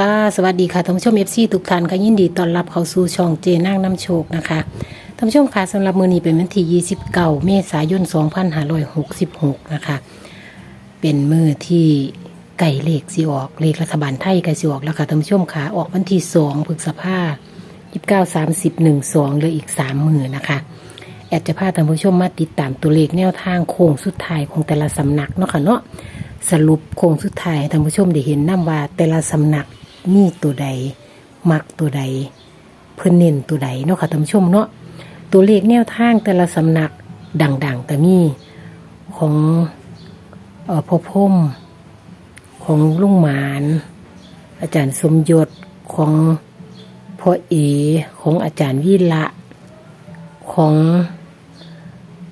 ค่ะ สวัสดีค่ะท่านผู้ชมเอฟซีทุกท่านค่ะยินดีต้อนรับเข้าสู่ช่องเจนั่งน้ำโชคนะคะท่านผู้ชมค่ะสำหรับมือนี้เป็นวันที่29เมษายน 2566 นะคะ เป็นมือที่ไก่เลขสิออกเลขรัฐบาลไทยไก่สิออกแล้วค่ะท่านผู้ชมค่ะออกวันที่2พฤษภา29 30 1 2เหลืออีก 3 มือนะคะแอดจะพาท่านผู้ชมมาติดตามตัวเลขแนวทางโค้งสุดท้ายของแต่ละสำนักเนาะค่ะเนาะสรุปโค้งสุดท้ายให้ท่านผู้ชมได้เห็นนํว่าแต่ละสำนัก มีตัวใด มักตัวใด เพื่อนเน้นตัวใดเนาะค่ะท่านผู้ชมเนาะตัวเลขแนวทางแต่ละสำนักดังๆแต่มีของเออพ่อพรหมของลุงหมาน อาจารย์สมยศของพ่อเอของอาจารย์วิละของ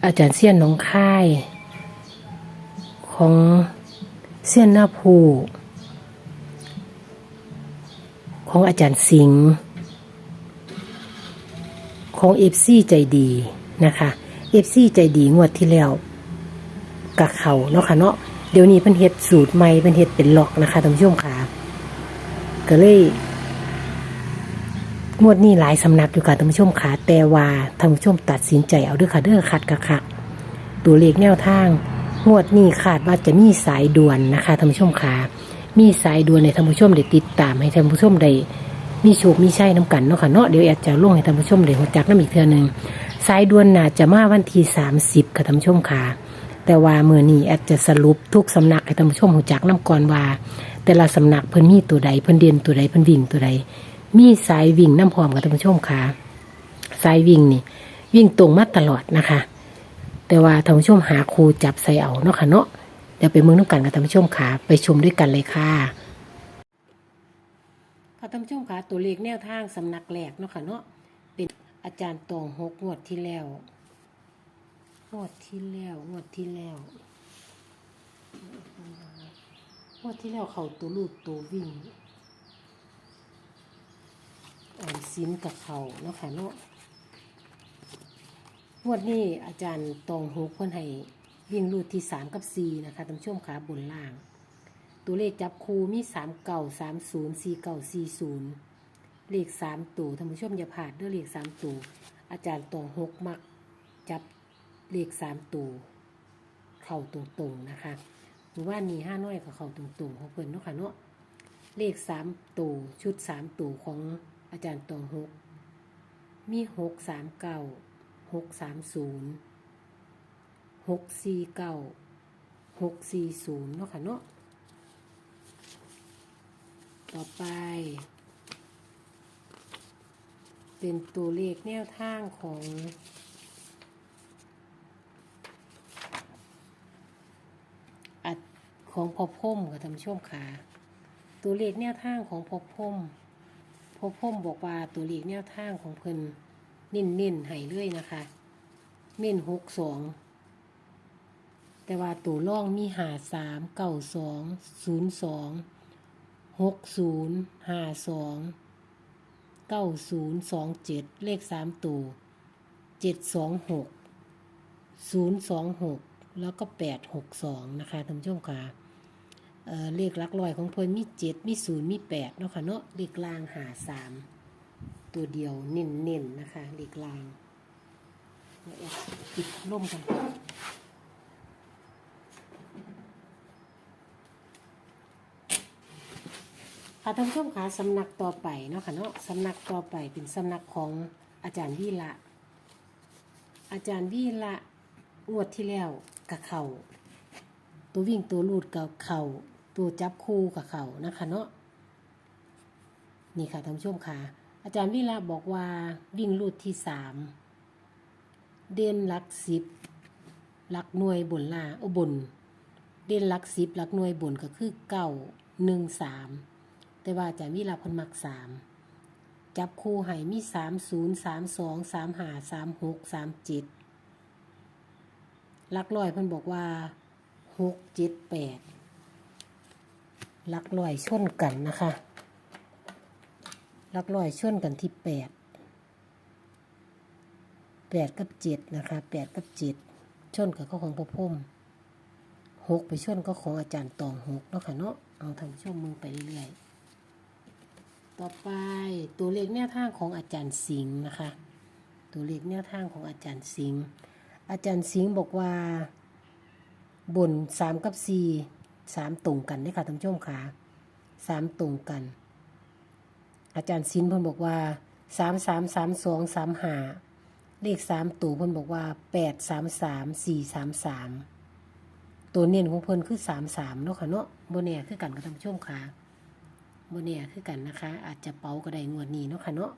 อาจารย์เสี้ยนหน้องค่าย ของเสี้ยนหน้าภู ของอาจารย์สิงห์ของเอฟซีใจดีนะคะเอฟซีใจดีงวดที่แล้วกับเขาเนาะค่ะเนาะเดี๋ยวนี้เป็นเฮ็ดสูตรใหม่เป็นเฮ็ดเป็นหลอกนะคะท่านผู้ชมค่ะก็เลยงวดนี้หลายสำนักอยู่ค่ะท่านผู้ชมค่ะแต่ว่าท่านผู้ชมตัดสินใจเอาด้อค่ะเด้อขัดกะคักตัวเลขแนวทาง งวดนี้คาดว่าจะมีสายด่วนนะคะท่านผู้ชมค่ะ มีสายด่วนในท่านผู้ชมได้ติดตามให้ท่านผู้ชมได้มีโชคมีชัยน้ำกันเนาะค่ะเนาะเดี๋ยวแอดจะล่วงให้ท่านผู้ชมได้หัวจักน้ำอีกเทื่อหนึงสายด่วนน่าจะมาวันที่30ค่ะท่านผู้ชมค่ะ แต่ว่าเมื่อนี้แอดจะสรุปทุกสำนักให้ท่านผู้ชมหัวจักน้ำก่อนว่า แต่ละสำนักเพิ่นมีตัวใดเพิ่นเด่นตัวใดเพิ่นวิ่งตัวใด มีสายวิ่งน้ำพร้อมกับท่านผู้ชมค่ะสายวิ่งนี่ วิ่งตรงมาตลอดนะคะ แต่ว่าท่านผู้ชมหาครูจับใส่เอาเนาะค่ะเนาะ ดี๋ยวไปเมืองน้ำกันกับท่านผู้ชมค่ะ ไปชมด้วยกันเลยค่ะค่ะท่านผู้ชมค่ะตัวเลขแนวทางสำนักแรกเนาะค่ะเนาะเป็นอาจารย์ตองหกงวดที่แล้วงวดที่แล้วงวดที่แล้วงวดที่แล้วเขาตัวลูดตัววิ่งออมสินกับเขาเนาะค่ะเนาะงวดนี้อาจารย์ตองหกคนให้ วิ่งรูดที่สามกับสี่นะคะท่านผู้ชมขาบนล่าง ตัวเลขจับคูมีสามเก่าสามศูนย์สี่เก่าสี่ศูนย์เลขสามตัวท่านผู้ชมอย่าผ่านด้วยเลขสามตัวอาจารย์ตองหกมักจับเลขสามตัวเข่าตรงๆนะคะหรือว่านี่ห้าน้อยกับเข่าตรงๆของเพิ่นเนาะค่ะเนาะเลขสามตัวชุดสามตัวของอาจารย์ตองหกมีหกสามเก้าหกสามศูนย์ หกสี่เก้าหกสี่ศูนย์เนาะค่ะเนาะต่อไป เป็นตัวเลขแนวทางของอัดของพอพมกับท่านผู้ชมค่ะตัวเลขแนวทางของพอพมพอพมบอกว่าตัวเลขแนวทางของเพิ่นเน้นเน้นๆให้เลยนะคะ เน้นหกสอง แต่ว่าตัวล่องมีหาสามเก้าสองศูนย์สองหกศูนย์ห้าสองเก้าศูนย์สองเจ็ดเลขสามตัวเจ็ดสองหกศูนย์สองหกแล้วก็แปดหกสองนะคะท่านผู้ชมค่ะเออเลขลักร้อยของเพิ่นมีเจ็ดมีศูนย์มีแปดเนาะค่ะเนาะเลขล่างหาสามตัวเดียวเน้นๆนนะคะเลขล่างปิดล่มกัน ค่ะท่านผู้ชมคะสำนักต่อไปเนาะค่ะเนาะสำนักต่อไปเป็นสำนักของอาจารย์วีละ อาจารย์วีละงวดที่แล้วกับเขา ตัววิ่งตัวลูดกับเข่าตัวจับคู่กับเขานะคะเนาะนี่ค่ะท่านผู้ชมค่ะ อาจารย์วิระบอกว่าวิ่งลูดที่สามเด่นลักสิบลักหน่วยบนล่าอบน เด่นลักสิบลักหน่วยบนก็คือเก้าหนึ่งสาม แต่ว่าจารย์วิระเพันมักสามจับคู่ให้มีสามศูนย์สามสองสามหาสามหกสามเจ็ดลักร้อยเพิ่นบอกว่าหกเจ็ดแปดลักลอยชนกันนะคะลักลอยชนกันที่แปดแปดกับเจ็ดนะคะแปดกับเจ็ดชนกับข้อของพระพุ่มหกไปชนก็ของอาจารย์ตองหกเนาะค่ะเนาะเอาทำช่วงมือไปเรื่อย ต่อไปตัวเลขแนวทางของอาจารย์สิงห์นะคะ ตัวเลขแนวทางของอาจารย์สิงห์อาจารย์สิงห์บอกว่า บนสามกับสี่สามตรงกันเด้ค่ะท่านผู้ชมค่ะสามตรงกัน อาจารย์สินเพิ่นบอกว่าสามสามสามสองสามหาเลขสามตัวเพิ่นบอกว่าแปดสามสามสี่สามสามตัวเน้นของเพิ่นคือสามสามเนาะค่ะเนาะโบเน่คือกันกับท่านผู้ชมค่ะ โบเน่คือกันนะคะ อาจจะเป๋าก็ได้งวดนี้เนาะค่ะเนาะ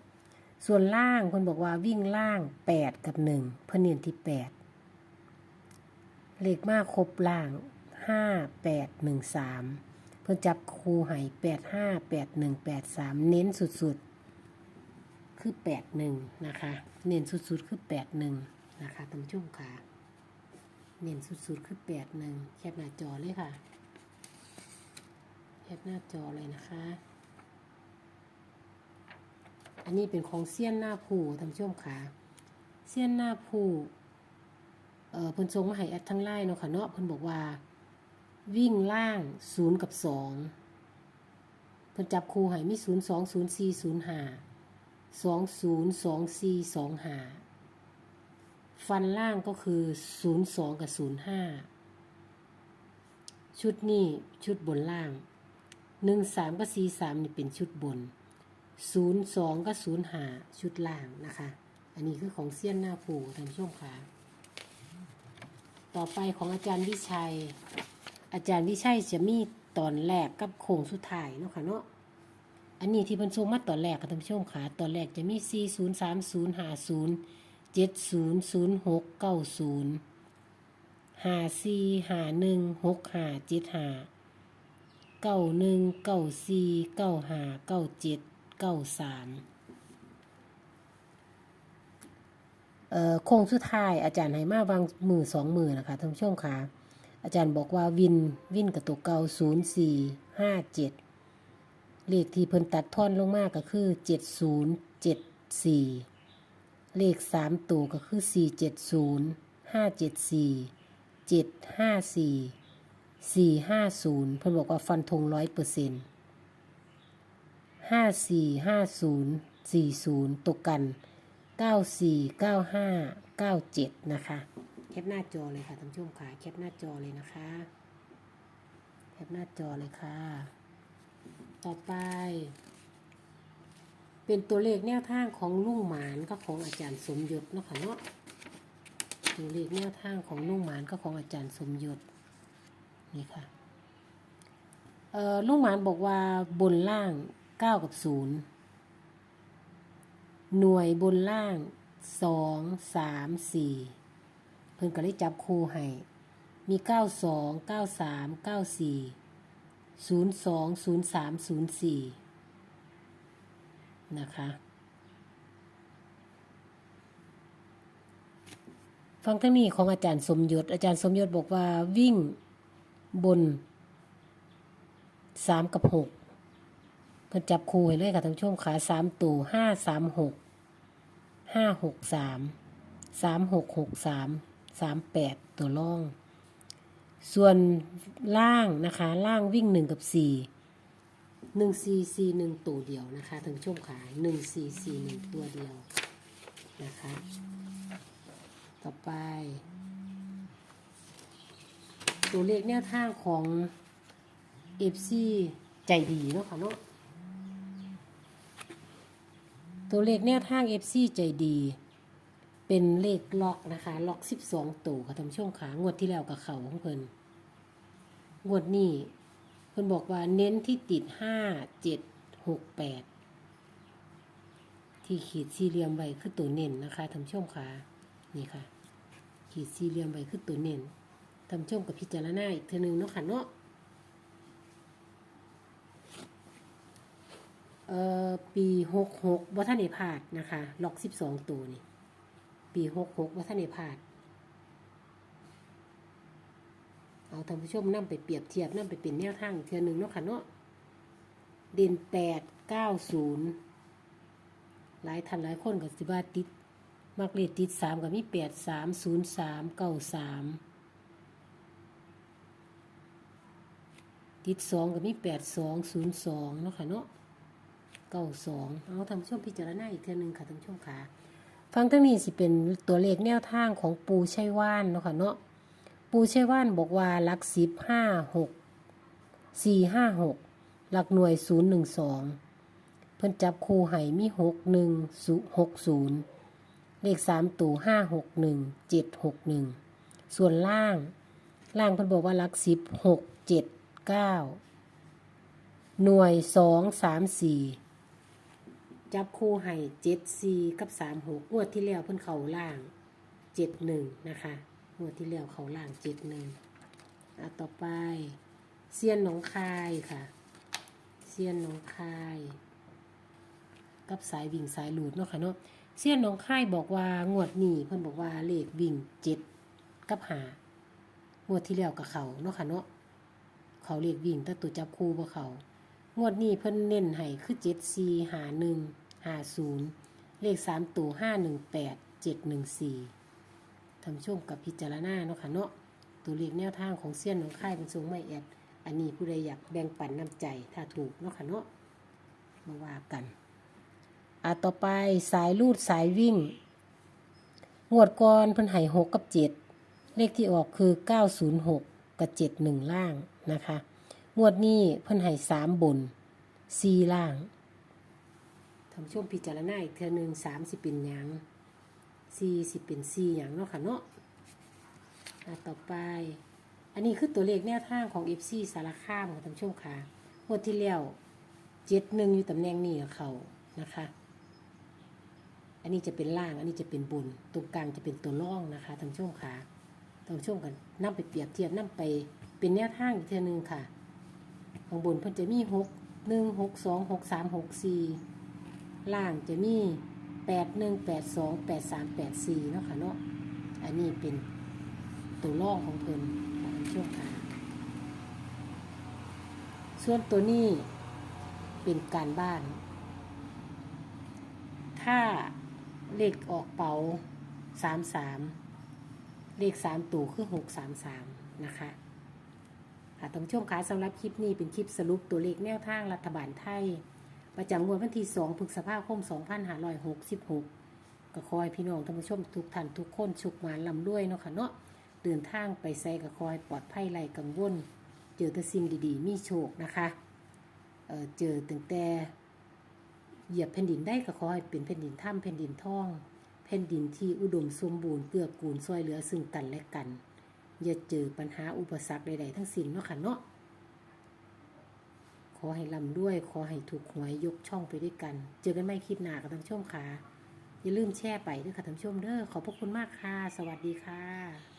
ส่วนล่างเพิ่นบอกว่าวิ่งล่างแปดกับหนึ่งเพิ่นเน้นที่แปดเลขมากครบล่างห้าแปดหนึ่งสามเพิ่นจับคูให้แปดห้าแปดหนึ่งแปดสามเน้นสุดๆ คือแปดหนึ่งนะคะ เน้นสุดๆ คือแปดหนึ่งนะคะท่านผู้ชมค่ะ เน้นสุดๆ คือแปดหนึ่งแคปหน้าจอเลยค่ะ แคปหน้าจอเลยนะคะ อันนี้เป็นของเซียนหน้าผูท่านผู้ชมค่ะเซียนหน้าผูเอ่อเพิ่นส่งมาให้แอดทั้งไลน์เนาะค่ะเนาะเพิ่นบอกว่า วิ่งล่างศูนย์กับสองเพิ่นจับคู่ให้มีศูนย์สองศูนย์สี่ศูนย์ห้าสองศูนย์สองสี่สองห้าฟันล่างก็คือศูนย์สองกับศูนย์ห้าชุดนี้ชุดบนล่าง หนึ่งสามกับสี่สามนี่เป็นชุดบนศูนย์สองกับศูนย์หาชุดล่างนะคะ อันนี้คือของเซียนหน้าผูท่านผู้ชมคะต่อไปของอาจารย์วิชัย อาจารย์วิชัยจะมีตอนแรกกับโค้งสุดท้ายเนาะค่ะเนาะ อันนี้ที่เพิ่นส่งมาตอนแรกค่ะท่านผู้ชมค่ะตอนแรกจะมี 4 0 3 0 5 0 7 0 0 6 9 0 5 4 5 1 6 5 7 5 9 1 9 4 9 5 9 7 9 3เอ่อโค้งสุดท้ายอาจารย์ให้มาวางมือสองมือนะคะท่านผู้ชมค่ะอาจารย์บอกว่าวินวินกับตัวเก่าศูนย์สี่ห้าเจ็ดเลขที่เพิ่นตัดท่อนลงมากก็คือเจ็ดศูนย์เจ็ดสี่เลขสามตัวก็คือสี่เจ็ดศูนย์ห้าเจ็ดสี่เจ็ดห้าสี่ สี่ห้าศูนย์เพิ่นบอกว่าฟันธงร้อยเปอร์เซ็นต์ห้าสี่ห้าศูนย์สี่ศูนย์ตกกัน94 95 97นะคะแคปหน้าจอเลยค่ะท่านผู้ชมค่ะแคปหน้าจอเลยนะคะแคปหน้าจอเลยค่ะ ต่อไป เป็นตัวเลขแนวทางของลุงหมานก็ของอาจารย์สมยศนะค่ะเนาะตัวเลขแนวทางของลุงหมานก็ของอาจารย์สมยศ นี่ค่ะลุงหมานบอกว่าบนล่าง9กับ0หน่วยบนล่างสองสามสี่เพิ่นก็เลยจับคู่ให้มีเก้าสองเก้าสามเก้าสี่ศูนย์สองศูนย์สามศูนย์สี่นะคะฟังทั้งนี้ของอาจารย์สมยศอาจารย์สมยศบอกว่าวิ่ง บนสามกับหกเพิ่นจับคู่ให้เลยค่ะท่านผู้ชมขาสามตัวห้าสามหกห้าหกสามสามหกหกสามสามแปดตัวล่อง ส่วนล่างนะคะ ล่างวิ่งหนึ่งกับสี่หนึ่งสี่สี่หนึ่งตัวเดียวนะคะท่านผู้ชมขาหนึ่งสี่สี่หนึ่งตัวเดียวนะคะ ต่อไป ตัวเลขแนวทางของเอฟซีใจดีเนาะค่ะเนาะตัวเลขแนวทาง FC ใจดี เป็นเลขล็อกนะคะ ล็อก12ตัวค่ะท่านผู้ชมขางวดที่แล้วกับเขาของเพิ่นงวดนี้เพิ่นบอกว่าเน้นที่ติด5 7 6 8ที่ขีดสี่เหลี่ยมไว้คือตัวเน้นนะคะท่านผู้ชมขานี่ค่ะ ขีดสี่เหลี่ยมไว้คือตัวเน้น ท่านชมกับพิจารณาอีกเทนึงเนาะค่ะเนาะเอ่อปีหกหกวัฒนได้พาดนะคะล็อกสิบสองตัวนี่ปีหกหกวัฒนได้พาดเอาท่านผู้ชมนำไปเปรียบเทียบนำไปเป็นแนวทางอีกเทนึงเนาะค่ะเนาะเด่นแปดเก้าศูนย์หลายท่านหลายคนก็สิว่าติด มักเลขติดสามกับมีแปดสามศูนย์สามเก้าสาม ติดสองกับมีแปดสองศูนย์สองเนาะค่ะเนาะเก้าสองเอาท่านผู้ชมพิจารณาอีกเทื่อหนึงค่ะท่านผู้ชมค่ะฟังทั้งนี้สิเป็นตัวเลขแนวทางของปูชัยว่านเนาะค่ะเนาะปูชัยว่านบอกว่าหลักสิบห้าหกสี่ห้าหกหลักหน่วยศูนย์หนึ่งสองเพิ่นจับคู่ไห่มีหกหนึ่งหกศูนย์เลขสามตัวห้าหกหนึ่งเจ็ดหกหนึ่งส่วนล่าง ล่างเพิ่นบอกว่าหลักสิบหกเจ็ด เก้าหน่วยสองสามสี่จับคู่ไห่เจ็ดสี่กับสามหกงวดที่แล้วเพิ่นเขาล่างเจ็ดหนึ่งนะคะงวดที่แล้วเขาล่างเจ็ดหนึ่งอะต่อไปเซียนหนองคายค่ะเซียนหนองคาย กับสายวิ่งสายหลุดเนาะค่ะเนาะเซียนหนองคายบอกว่างวดนี้เพิ่นบอกว่าเลขวิ่งเจ็ดกับหางวดที่แล้วกับเขาเนาะค่ะเนาะ เขาเลขวิ่งแต่ตัวจับคู่บ่เขางวดนี้เพิ่นเน้นให้คือเจ็ดสี่หาหนึ่งหาศูนย์เลขสามตัวห้าหนึ่งแปดเจ็ดหนึ่งสี่ทำช่วงกับพิจารณาเนาะค่ะเนาะตัวเลขแนวทางของเซียนหนองคายเป็นทรงไม่แอด อันนี้ผู้ใดอยากแบ่งปันน้ำใจถ้าถูกเนาะค่ะเนาะมาว่ากันอะต่อไปสายลูดสายวิ่ง งวดก่อนเพิ่นให้หกกับเจ็ดเลขที่ออกคือ906กับ71ล่าง นะคะ งวดนี้เพิ่นให้สามบนสี่ล่างทำช่วงพิจารณาอีกเทือหนึ่งสามสิเป็นหยังสี่สิเป็นสี่หยังเนาะค่ะเนาะต่อไป อันนี้คือตัวเลขแนวทางของ FC สารคามของท่านผู้ชมค่ะงวดที่แล้วเจ็ดหนึ่งอยู่ตำแหน่งนี้กับเขานะคะ อันนี้จะเป็นล่าง อันนี้จะเป็นบนตรงกลางจะเป็นตัวล่องนะคะท่านผู้ชมค่ะท่านผู้ชมกันนำไปเปรียบเทียบนำไป เป็นแนวทางอีกเทีนึงค่ะ ข้างบนเพิ่นจะมีหกหนึ่งหกสองหกสามหกสี่ล่างจะมีแปดหนึ่งแปดสองแปดสามแปดสี่เนาะค่ะเนาะอันนี้เป็นตัวล่องของเพิ่นของท่านผู้ชมค่ะส่วนตัวนี้เป็นการบ้าน ถ้าเลขออกเป๋าสามสามเลขสามตัวคือหกสามสามนะคะ ค่ะท่านผู้ชมคะสำหรับคลิปนี้เป็นคลิปสรุปตัวเลขแนวทางรัฐบาลไทย ประจำงวดวันที่2พฤษภาคม 2566 ก็คอยพี่น้องท่านผู้ชมทุกท่านทุกคนชุกหมานลำด้วยเนาะค่ะเนาะเดินทางไปใส่ก็คอยปลอดภัยไรกังวล เจอแต่สิ่งดีๆ มีโชคนะคะเเจอตั้งแต่เหยียบแผ่นดินได้ก็ขอให้เป็นแผ่นดินถ้ำแผ่นดินท่อง แผ่นดินที่อุดมสมบูรณ์เกื้อกูลช่วยเหลือซึ่งกันและกัน อย่าเจอปัญหาอุปสรรคใดๆทั้งสิ้นเนาะค่ะเนาะขอให้ลำด้วย ขอให้ถูกหวยยกช่องไปด้วยกัน เจอกันไม่คลิปหน้ากับท่านผู้ชมค่ะ อย่าลืมแชร์ไปด้วยค่ะท่านผู้ชมเด้อขอบพระคุณมากค่ะ สวัสดีค่ะ